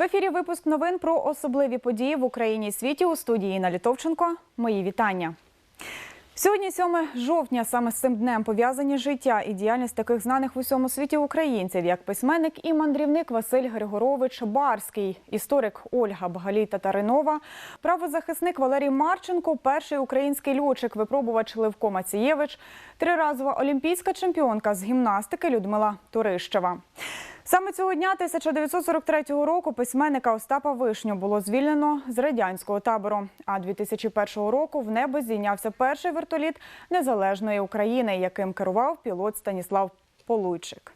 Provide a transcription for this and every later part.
В ефірі випуск новин про особливі події в Україні і світі у студії Інна Літовченко. Мої вітання. Сьогодні 7 жовтня. Саме з цим днем пов'язані життя і діяльність таких знаних в усьому світі українців, як письменник і мандрівник Василь Григорович Барський, історик Ольга Багалій Татаринова, правозахисник Валерій Марченко, перший український льотчик, випробувач Левко Мацієвич, триразова олімпійська чемпіонка з гімнастики Людмила Турищева. Саме цього дня 1943 року письменника Остапа Вишню було звільнено з радянського табору. А 2001 року в небо здійнявся перший вертоліт незалежної України, яким керував пілот Станіслав Полуйчик.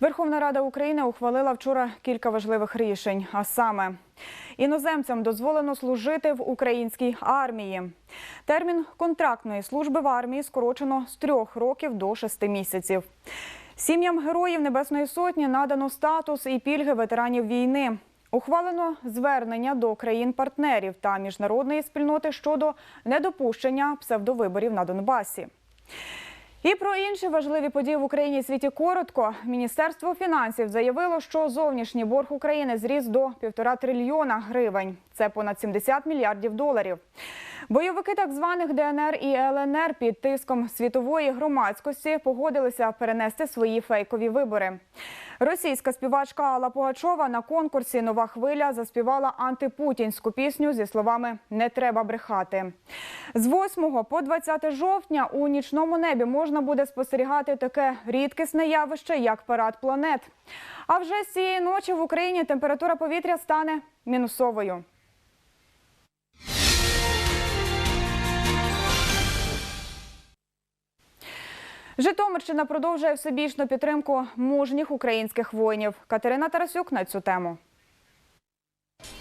Верховна Рада України ухвалила вчора кілька важливих рішень. А саме іноземцям дозволено служити в українській армії. Термін контрактної служби в армії скорочено з трьох років до шести місяців. Сім'ям героїв Небесної Сотні надано статус і пільги ветеранів війни. Ухвалено звернення до країн-партнерів та міжнародної спільноти щодо недопущення псевдовиборів на Донбасі. І про інші важливі події в Україні і світі коротко. Міністерство фінансів заявило, що зовнішній борг України зріс до півтора трильйона гривень. Це понад 70 мільярдів доларів. Бойовики так званих ДНР і ЛНР під тиском світової громадськості погодилися перенести свої фейкові вибори. Російська співачка Алла Пугачова на конкурсі Нова хвиля заспівала антипутінську пісню зі словами Не треба брехати. З 8 по 20 жовтня у нічному небі можна буде спостерігати таке рідкісне явище, як парад планет. А вже з цієї ночі в Україні температура повітря стане мінусовою. Житомирщина продовжує всебічну підтримку мужніх українських воїнів. Катерина Тарасюк на цю тему.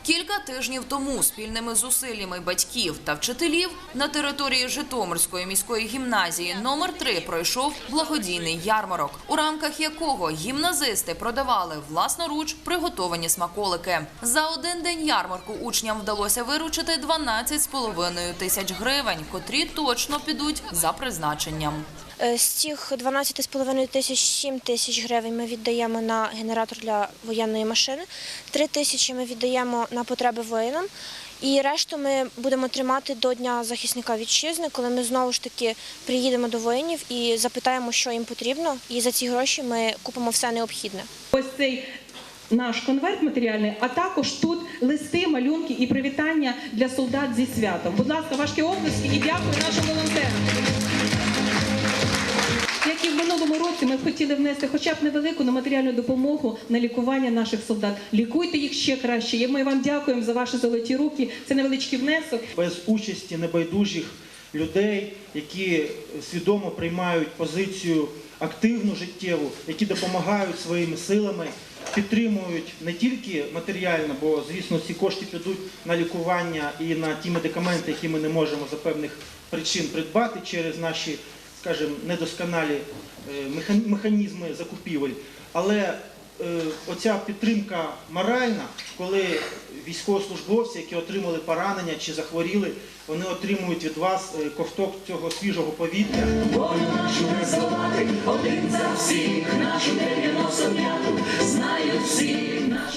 Кілька тижнів тому спільними зусиллями батьків та вчителів на території Житомирської міської гімназії номер 3 пройшов благодійний ярмарок, у рамках якого гімназисти продавали власноруч приготовані смаколики. За один день ярмарку учням вдалося виручити 12,5 тисяч гривень, котрі точно підуть за призначенням. Е, З цих 12,5 тисяч 7 тисяч гривень ми віддаємо на генератор для воєнної машини, 3 тисячі ми віддаємо на потреби воїнам. І решту ми будемо тримати до Дня захисника вітчизни, коли ми знову ж таки приїдемо до воїнів і запитаємо, що їм потрібно. І за ці гроші ми купимо все необхідне. ось цей наш конверт матеріальний, а також тут листи, малюнки і привітання для солдат зі святом. Будь ласка, важкі оплески і дякую нашим волонтерам. Як і в минулому році, ми б хотіли внести хоча б невелику на матеріальну допомогу на лікування наших солдат. Лікуйте їх ще краще. І Ми вам дякуємо за ваші золоті руки. Це невеличкий внесок. без участі небайдужих людей, які свідомо приймають позицію активну життєву, які допомагають своїми силами, підтримують не тільки матеріально, бо звісно ці кошти підуть на лікування і на ті медикаменти, які ми не можемо за певних причин придбати через наші, скажімо, недосконалі е, механізми закупівель. Але е, оця підтримка моральна, коли військовослужбовці, які отримали поранення чи захворіли, вони отримують від вас е, ковток цього свіжого повітря.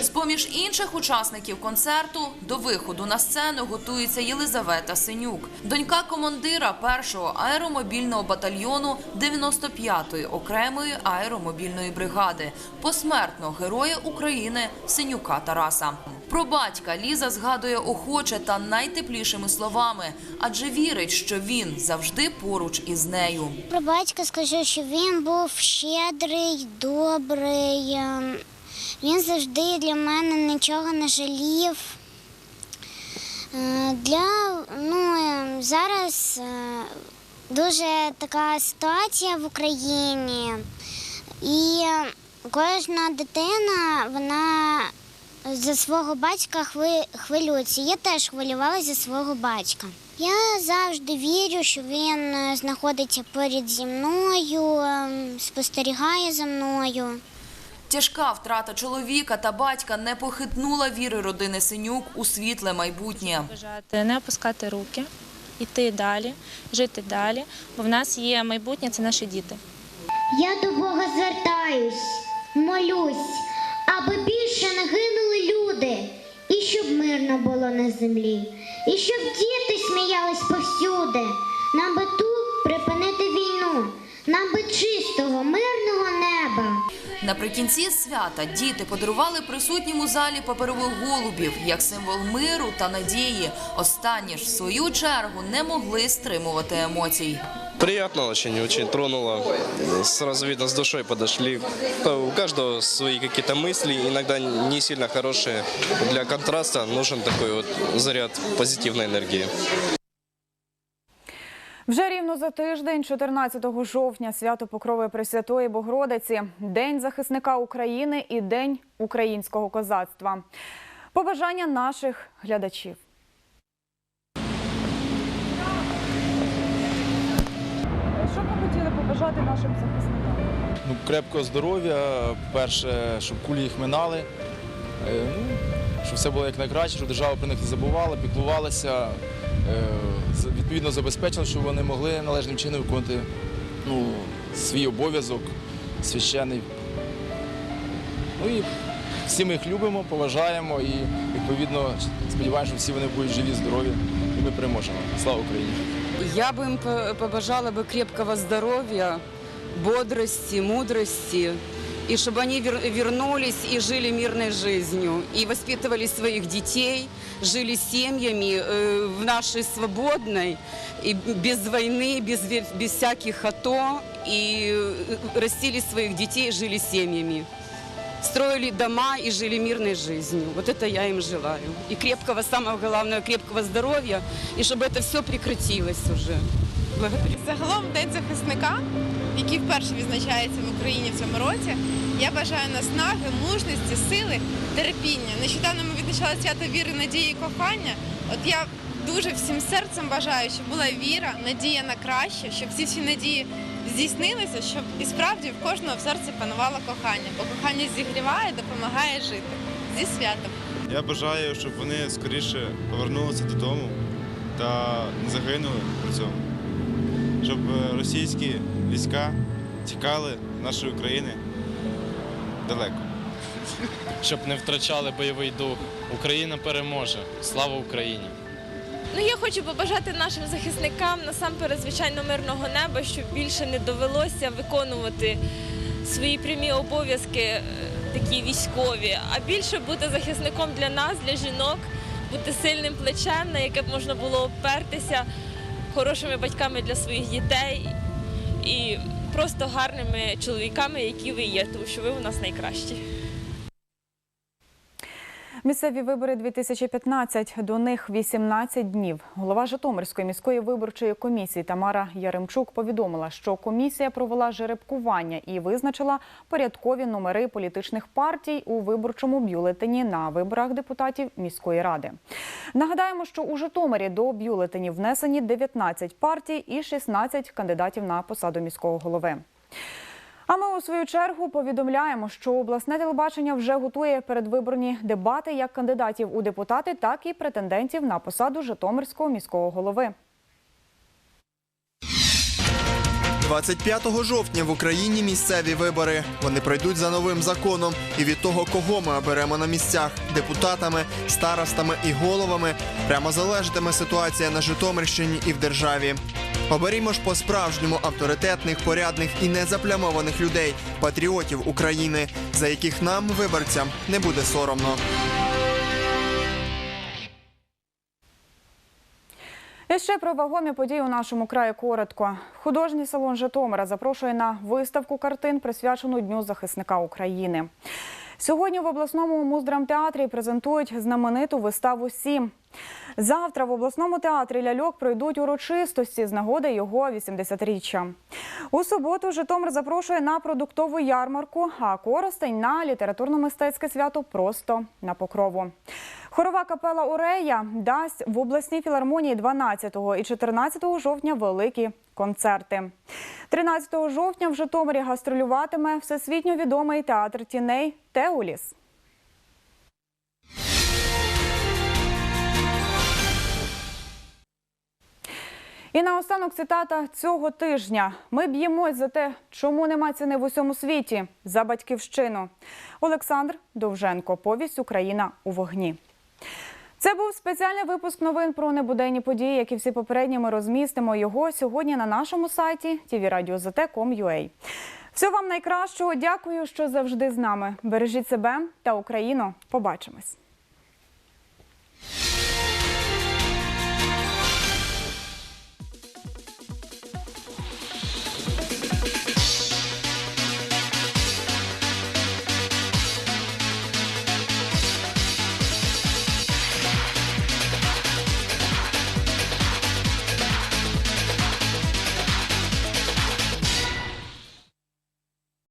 З-поміж інших учасників концерту до виходу на сцену готується Єлизавета Синюк, донька командира першого аеромобільного батальйону 95-ї окремої аеромобільної бригади, посмертно героя України Синюка Тараса. Про батька Ліза згадує охоче та найтеплішими словами, адже вірить, що він завжди поруч із нею. Про батька скажу, що він був щедрий, добрий. ем, Він завжди для мене нічого не жалів. Е, Для ну, е, зараз е, дуже така ситуація в Україні, і кожна дитина вона за свого батька хви- хвилюється. Я теж хвилювалася за свого батька. Я завжди вірю, що він е, знаходиться поряд зі мною, ем, спостерігає за мною. Тяжка втрата чоловіка та батька не похитнула віри родини Синюк у світле майбутнє. Бажати не опускати руки, йти далі, жити далі, бо в нас є майбутнє, це наші діти. Я до Бога звертаюсь, молюсь, аби більше не гинули люди, і щоб мирно було на землі, і щоб діти сміялись повсюди. Нам би тут припинити війну, нам би чистого, мирного неба. Наприкінці свята діти подарували присутнім у залі паперових голубів як символ миру та надії. Останні ж в свою чергу не могли стримувати емоцій. Приятно очень, очень тронуло. Сразу видно, с душой подошли. У каждого свои какие-то мысли, иногда не сильно хорошие. Для контраста нужен такой вот заряд позитивной энергии. Вже рівно за тиждень, 14 жовтня, свято Покрови Пресвятої Богородиці, День захисника України і День українського козацтва. Побажання наших глядачів. Що б ви хотіли побажати нашим захисникам? Ну, крепкого здоров'я, перше, щоб кулі їх минали, е, ну, щоб все було як найкраще, щоб держава про них не забувала, піклувалася, е, відповідно забезпечила, щоб вони могли належним чином виконувати ну, свій обов'язок священний. Ну і всі ми їх любимо, поважаємо і відповідно сподіваємося, що всі вони будуть живі, здорові, і ми переможемо. Слава Україні! Я бы им по- побажала бы крепкого здоровья, бодрости, мудрости, и чтобы они вер- вернулись и жили мирной жизнью, и воспитывали своих детей, жили семьями э, в нашей свободной, и без войны, без, ве- без всяких АТО, и э, растили своих детей, жили семьями. Строили дома и жили мирной жизнью. Вот это я им желаю. И крепкого, самого главного, крепкого здоровья, и чтобы это все прекратилось уже. Благодарю. Загалом День захисника, який вперше відзначається в Україні в цьому році, я бажаю наснаги, мужності, сили, терпіння. Нещодавно ми відзначали свято віри, надії і кохання. От я дуже всім серцем бажаю, щоб була віра, надія на краще, щоб всі всі надії здійснилися, щоб і справді в кожного в серці панувало кохання, бо кохання зігріває, допомагає жити. Зі святом! Я бажаю, щоб вони скоріше повернулися додому та не загинули при цьому. Щоб е, російські війська тікали з нашої України далеко. щоб не втрачали бойовий дух. Україна переможе. Слава Україні! Ну я хочу побажати нашим захисникам насамперед звичайно мирного неба, щоб більше не довелося виконувати свої прямі обов'язки е, такі військові, а більше бути захисником для нас, для жінок, бути сильним плечем, на яке б можна було опертися, хорошими батьками для своїх дітей і просто гарними чоловіками, які ви є, тому що ви у нас найкращі. Місцеві вибори 2015. До них 18 днів. Голова Житомирської міської виборчої комісії Тамара Яремчук повідомила, що комісія провела жеребкування і визначила порядкові номери політичних партій у виборчому бюлетені на виборах депутатів міської ради. Нагадаємо, що у Житомирі до бюлетенів внесені 19 партій і 16 кандидатів на посаду міського голови. А ми у свою чергу повідомляємо, що обласне телебачення вже готує передвиборні дебати як кандидатів у депутати, так і претендентів на посаду Житомирського міського голови. 25 жовтня в Україні місцеві вибори. Вони пройдуть за новим законом. І від того, кого ми оберемо на місцях депутатами, старостами і головами, прямо залежатиме ситуація на Житомирщині і в державі. Оберімо ж по-справжньому авторитетних, порядних і незаплямованих людей, патріотів України, за яких нам, виборцям, не буде соромно. Ще про вагомі події у нашому краї коротко. Художній салон Житомира запрошує на виставку картин, присвячену Дню захисника України. Сьогодні в обласному муздрамтеатрі презентують знамениту виставу Сім. Завтра в обласному театрі ляльок пройдуть урочистості з нагоди його 80-річчя. У суботу Житомир запрошує на продуктову ярмарку, а Коростень на літературно-мистецьке свято просто на покрову. Хорова капела Орея дасть в обласній філармонії 12 і 14 жовтня великі концерти. 13 жовтня в Житомирі гастролюватиме всесвітньо відомий театр тіней Теуліс. І наостанок цитата цього тижня: ми б'ємось за те, чому нема ціни в усьому світі за батьківщину. Олександр Довженко, повість Україна у вогні. Це був спеціальний випуск новин про небуденні події, як і всі попередні. Ми розмістимо його сьогодні на нашому сайті tvradio.zt.com.ua. Всього вам найкращого. Дякую, що завжди з нами. Бережіть себе та Україну. Побачимось.